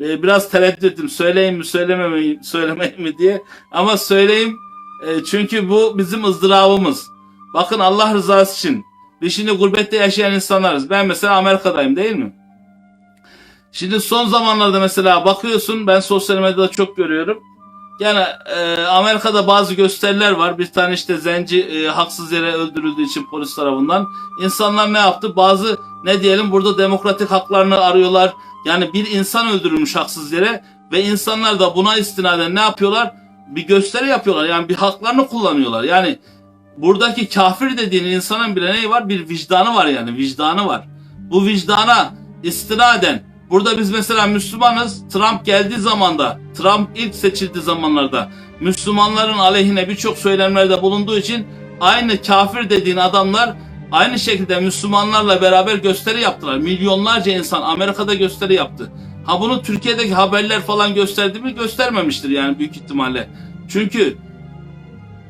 e, biraz tereddüt ettim. Söyleyeyim mi söylememeyim, söylemeyeyim mi diye. Ama söyleyeyim e, çünkü bu bizim ızdırabımız. Bakın Allah rızası için. Biz şimdi gurbette yaşayan insanlarız. Ben mesela Amerika'dayım değil mi? Şimdi son zamanlarda mesela bakıyorsun ben sosyal medyada çok görüyorum. Yani e, Amerika'da bazı gösteriler var. Bir tane işte zenci e, haksız yere öldürüldüğü için polis tarafından. İnsanlar ne yaptı? Bazı ne diyelim burada demokratik haklarını arıyorlar. Yani bir insan öldürülmüş haksız yere ve insanlar da buna istinaden ne yapıyorlar? Bir gösteri yapıyorlar. Yani bir haklarını kullanıyorlar. Yani buradaki kafir dediğin insanın bile neyi var? Bir vicdanı var yani. Vicdanı var. Bu vicdana istinaden Burada biz mesela Müslümanız. Trump geldiği zamanda, Trump ilk seçildiği zamanlarda Müslümanların aleyhine birçok söylemlerde bulunduğu için aynı kafir dediğin adamlar aynı şekilde Müslümanlarla beraber gösteri yaptılar. Milyonlarca insan Amerika'da gösteri yaptı. Ha bunu Türkiye'deki haberler falan gösterdi mi? Göstermemiştir yani büyük ihtimalle. Çünkü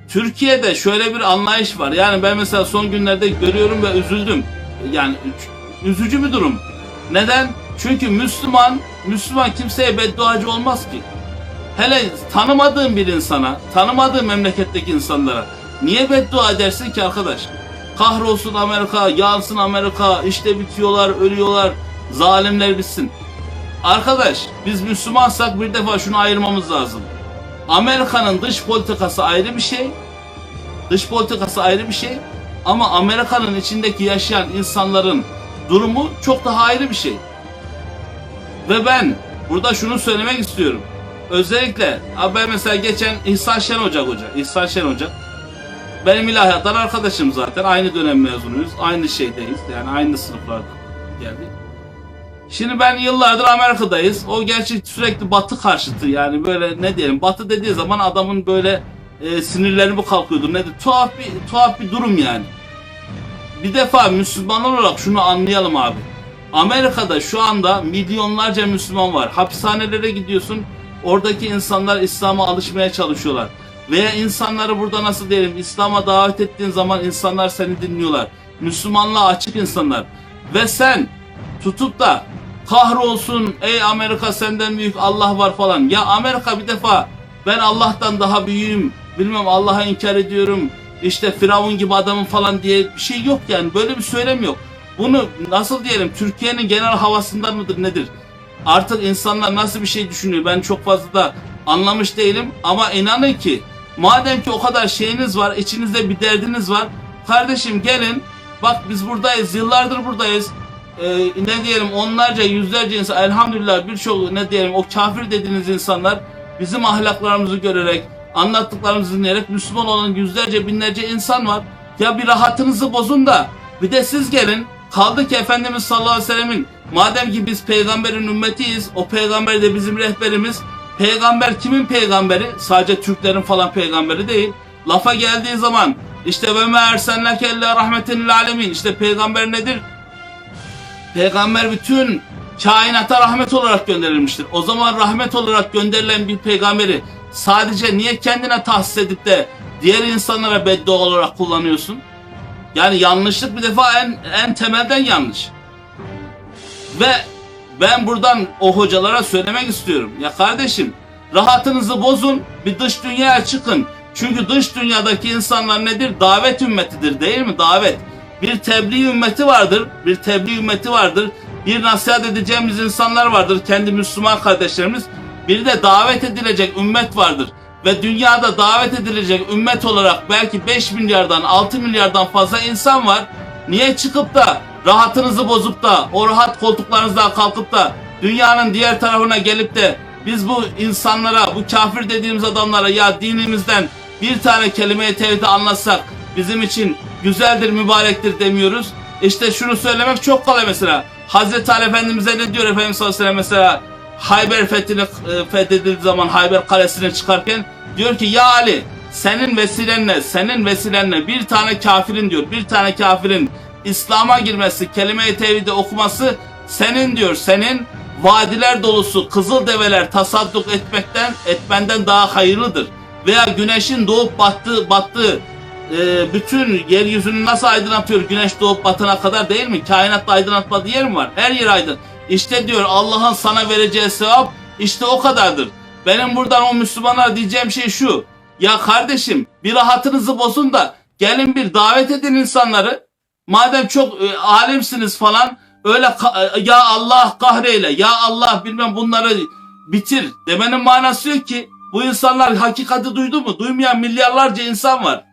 Türkiye'de şöyle bir anlayış var. Yani ben mesela son günlerde görüyorum ve üzüldüm. Yani üzücü bir durum. Neden? Çünkü Müslüman, Müslüman kimseye bedduacı olmaz ki. Hele tanımadığın bir insana, tanımadığın memleketteki insanlara niye beddua edersin ki arkadaş? Kahrolsun Amerika, yansın Amerika, işte bitiyorlar, ölüyorlar, zalimler bitsin. Arkadaş, biz Müslümansak bir defa şunu ayırmamız lazım. Amerika'nın dış politikası ayrı bir şey, dış politikası ayrı bir şey ama Amerika'nın içindeki yaşayan insanların durumu çok daha ayrı bir şey. Ve ben burada şunu söylemek istiyorum. Özellikle abi mesela geçen İhsan Şen Ocak Hoca, İhsan Şen Ocak benim ilahiyatlar arkadaşım zaten. Aynı dönem mezunuyuz. Aynı şeydeyiz. Yani aynı sınıflarda geldik. Şimdi ben yıllardır Amerika'dayız. O gerçi sürekli batı karşıtı yani böyle ne diyelim batı dediği zaman adamın böyle e, sinirleri mi kalkıyordur nedir? Tuhaf bir tuhaf bir durum yani. Bir defa Müslüman olarak şunu anlayalım abi. Amerika'da şu anda milyonlarca Müslüman var. Hapishanelere gidiyorsun. Oradaki insanlar İslam'a alışmaya çalışıyorlar. Veya insanları burada nasıl diyelim İslam'a davet ettiğin zaman insanlar seni dinliyorlar. Müslümanlığa açık insanlar. Ve sen tutup da kahrolsun ey Amerika senden büyük Allah var falan. Ya Amerika bir defa ben Allah'tan daha büyüğüm. Bilmem Allah'a inkar ediyorum. İşte Firavun gibi adamım falan diye bir şey yok yani. Böyle bir söylem yok. Bunu nasıl diyelim Türkiye'nin genel havasından mıdır nedir? Artık insanlar nasıl bir şey düşünüyor ben çok fazla da anlamış değilim ama inanın ki madem ki o kadar şeyiniz var içinizde bir derdiniz var kardeşim gelin bak biz buradayız yıllardır buradayız. Ee, ne diyelim onlarca yüzlerce insan elhamdülillah birçok ne diyelim o kafir dediğiniz insanlar bizim ahlaklarımızı görerek anlattıklarımızı dinleyerek Müslüman olan yüzlerce binlerce insan var. Ya bir rahatınızı bozun da bir de siz gelin. Kaldı ki Efendimiz sallallahu aleyhi ve sellemin madem ki biz peygamberin ümmetiyiz o peygamber de bizim rehberimiz peygamber kimin peygamberi? Sadece Türklerin falan peygamberi değil. Lafa geldiği zaman işte ve me ersenneke illa rahmetin alemin. İşte peygamber nedir? Peygamber bütün kainata rahmet olarak gönderilmiştir. O zaman rahmet olarak gönderilen bir peygamberi sadece niye kendine tahsis edip de diğer insanlara beddua olarak kullanıyorsun? Yani yanlışlık bir defa en, en temelden yanlış. Ve ben buradan o hocalara söylemek istiyorum. Ya kardeşim rahatınızı bozun bir dış dünyaya çıkın. Çünkü dış dünyadaki insanlar nedir? Davet ümmetidir değil mi? Davet. Bir tebliğ ümmeti vardır. Bir tebliğ ümmeti vardır. Bir nasihat edeceğimiz insanlar vardır. Kendi Müslüman kardeşlerimiz. Bir de davet edilecek ümmet vardır ve dünyada davet edilecek ümmet olarak belki 5 milyardan 6 milyardan fazla insan var. Niye çıkıp da rahatınızı bozup da o rahat koltuklarınızdan kalkıp da dünyanın diğer tarafına gelip de biz bu insanlara, bu kafir dediğimiz adamlara ya dinimizden bir tane kelime-i anlatsak bizim için güzeldir, mübarektir demiyoruz. İşte şunu söylemek çok kolay mesela. Hazreti Ali Efendimiz'e ne diyor Efendimiz sallallahu aleyhi ve sellem mesela Hayber fethine, e, fethedildiği zaman Hayber kalesine çıkarken diyor ki ya Ali senin vesilenle senin vesilenle bir tane kafirin diyor bir tane kafirin İslam'a girmesi kelime-i tevhidi okuması senin diyor senin vadiler dolusu kızıl develer tasadduk etmekten etmenden daha hayırlıdır. Veya güneşin doğup battığı battığı e, bütün yeryüzünü nasıl aydınlatıyor güneş doğup batana kadar değil mi? Kainatta aydınlatmadığı yer mi var? Her yer aydın. İşte diyor Allah'ın sana vereceği sevap işte o kadardır. Benim buradan o Müslümanlara diyeceğim şey şu. Ya kardeşim bir rahatınızı bozun da gelin bir davet edin insanları. Madem çok e, alimsiniz falan öyle e, ya Allah kahreyle ya Allah bilmem bunları bitir demenin manası yok ki. Bu insanlar hakikati duydu mu? Duymayan milyarlarca insan var.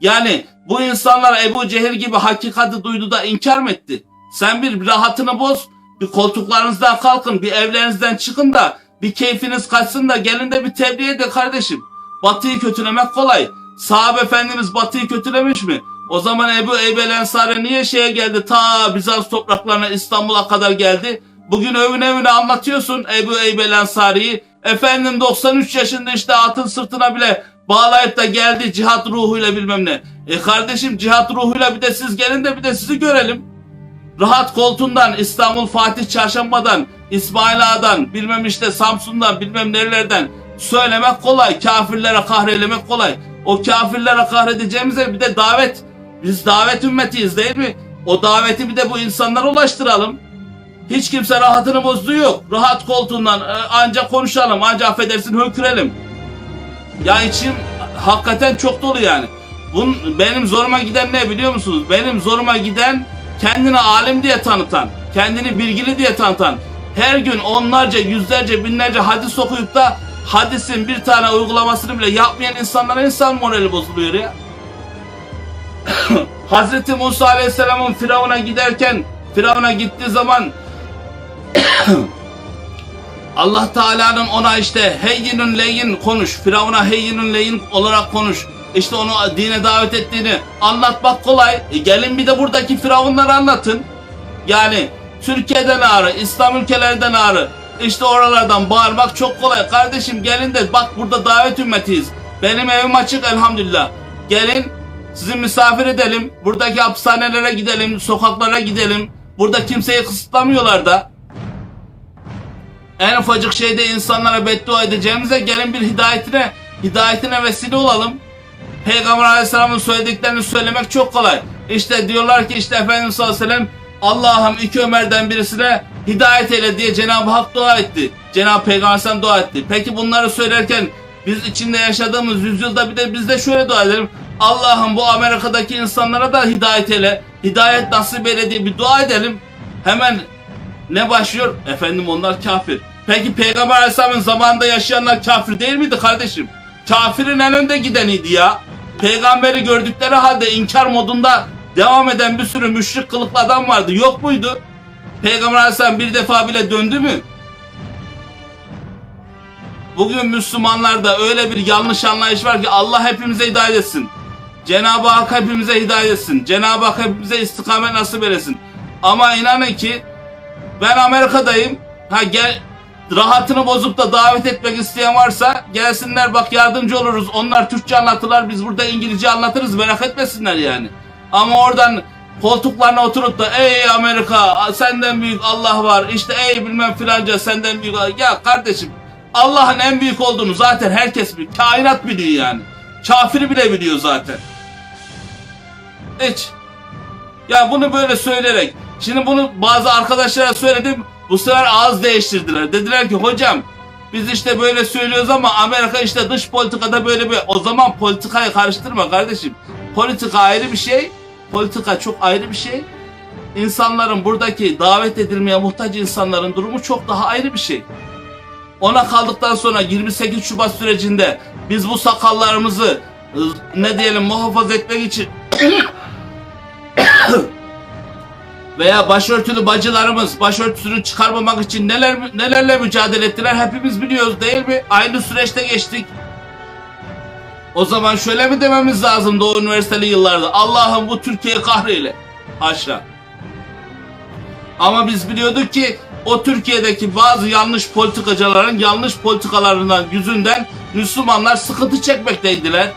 Yani bu insanlar Ebu Cehil gibi hakikati duydu da inkar mı etti? Sen bir rahatını boz, bir koltuklarınızdan kalkın, bir evlerinizden çıkın da bir keyfiniz kaçsın da gelin de bir tebliğ edin kardeşim. Batıyı kötülemek kolay. Sahabe Efendimiz Batı'yı kötülemiş mi? O zaman Ebu Eybel Ensari niye şeye geldi? Ta Bizans topraklarına İstanbul'a kadar geldi. Bugün övüne övüne anlatıyorsun Ebu Eybel Ensari'yi. Efendim 93 yaşında işte atın sırtına bile bağlayıp da geldi cihat ruhuyla bilmem ne. E kardeşim cihat ruhuyla bir de siz gelin de bir de sizi görelim. Rahat koltuğundan İstanbul Fatih Çarşamba'dan İsmail Ağa'dan bilmem işte Samsun'dan bilmem nerelerden söylemek kolay. Kafirlere kahrelemek kolay. O kafirlere kahredeceğimize bir de davet. Biz davet ümmetiyiz değil mi? O daveti bir de bu insanlara ulaştıralım. Hiç kimse rahatını bozduğu yok. Rahat koltuğundan e, ancak konuşalım, ancak affedersin hökürelim. Ya içim hakikaten çok dolu yani. Bunun, benim zoruma giden ne biliyor musunuz? Benim zoruma giden kendini alim diye tanıtan, kendini bilgili diye tanıtan, her gün onlarca, yüzlerce, binlerce hadis okuyup da hadisin bir tane uygulamasını bile yapmayan insanlara insan morali bozuluyor ya. Hazreti Musa Aleyhisselam'ın Firavun'a giderken, Firavun'a gittiği zaman Allah Teala'nın ona işte heyyinun leyin konuş. Firavun'a heyyinun leyin olarak konuş. İşte onu dine davet ettiğini anlatmak kolay. E gelin bir de buradaki Firavunları anlatın. Yani Türkiye'den ağrı, İslam ülkelerinden ağrı. İşte oralardan bağırmak çok kolay. Kardeşim gelin de bak burada davet ümmetiyiz. Benim evim açık elhamdülillah. Gelin sizi misafir edelim. Buradaki hapishanelere gidelim, sokaklara gidelim. Burada kimseyi kısıtlamıyorlar da. En ufacık şeyde insanlara beddua edeceğimize gelin bir hidayetine, hidayetine vesile olalım. Peygamber Aleyhisselam'ın söylediklerini söylemek çok kolay. İşte diyorlar ki işte Efendimiz sallallahu aleyhi ve sellem Allah'ım iki Ömer'den birisine hidayet eyle diye Cenab-ı Hak dua etti. Cenab-ı Peygamber Aleyhisselam dua etti. Peki bunları söylerken biz içinde yaşadığımız yüzyılda bir de biz de şöyle dua edelim. Allah'ım bu Amerika'daki insanlara da hidayet eyle. Hidayet nasip eyle diye bir dua edelim. Hemen ne başlıyor? Efendim onlar kafir. Peki Peygamber Aleyhisselam'ın zamanında yaşayanlar kafir değil miydi kardeşim? Kafirin en önde gideniydi ya. Peygamberi gördükleri halde inkar modunda devam eden bir sürü müşrik kılıklı adam vardı. Yok muydu? Peygamber Aleyhisselam bir defa bile döndü mü? Bugün Müslümanlarda öyle bir yanlış anlayış var ki Allah hepimize hidayet etsin. Cenab-ı Hak hepimize hidayet etsin. Cenab-ı Hak hepimize istikamet nasip eylesin. Ama inanın ki ben Amerika'dayım. Ha gel rahatını bozup da davet etmek isteyen varsa gelsinler bak yardımcı oluruz. Onlar Türkçe anlatırlar biz burada İngilizce anlatırız merak etmesinler yani. Ama oradan koltuklarına oturup da ey Amerika senden büyük Allah var işte ey bilmem filanca senden büyük Allah. Ya kardeşim Allah'ın en büyük olduğunu zaten herkes biliyor. Kainat biliyor yani. Kafiri bile biliyor zaten. Hiç. Ya bunu böyle söyleyerek şimdi bunu bazı arkadaşlara söyledim bu sefer ağız değiştirdiler. Dediler ki hocam biz işte böyle söylüyoruz ama Amerika işte dış politikada böyle bir o zaman politikayı karıştırma kardeşim. Politika ayrı bir şey. Politika çok ayrı bir şey. İnsanların buradaki davet edilmeye muhtaç insanların durumu çok daha ayrı bir şey. Ona kaldıktan sonra 28 Şubat sürecinde biz bu sakallarımızı ıı, ne diyelim muhafaza etmek için veya başörtülü bacılarımız başörtüsünü çıkarmamak için neler nelerle mücadele ettiler hepimiz biliyoruz değil mi? Aynı süreçte geçtik. O zaman şöyle mi dememiz lazım o üniversiteli yıllarda? Allah'ım bu Türkiye'yi kahreyle. Haşa. Ama biz biliyorduk ki o Türkiye'deki bazı yanlış politikacıların yanlış politikalarından yüzünden Müslümanlar sıkıntı çekmekteydiler.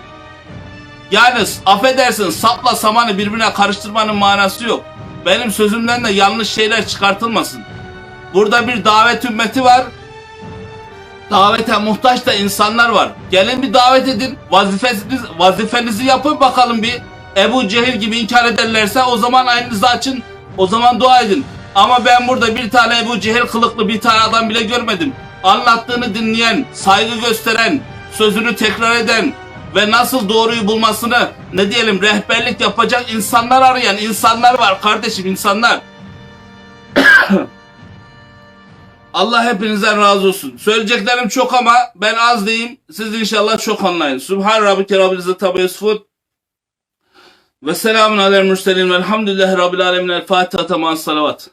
Yani affedersin sapla samanı birbirine karıştırmanın manası yok. Benim sözümden de yanlış şeyler çıkartılmasın. Burada bir davet ümmeti var. Davete muhtaç da insanlar var. Gelin bir davet edin. Vazifeniz, vazifenizi yapın bakalım bir. Ebu Cehil gibi inkar ederlerse o zaman aynınızı açın. O zaman dua edin. Ama ben burada bir tane bu cehil kılıklı bir tane adam bile görmedim. Anlattığını dinleyen, saygı gösteren, sözünü tekrar eden ve nasıl doğruyu bulmasını ne diyelim rehberlik yapacak insanlar arayan insanlar var kardeşim insanlar. Allah hepinizden razı olsun. Söyleyeceklerim çok ama ben az diyeyim. Siz inşallah çok anlayın. Subhan rabbike rabbil izzati amma yasifun. Ve selamun alel murselin velhamdülillahi rabbil alemin. El Fatiha tamam salavat.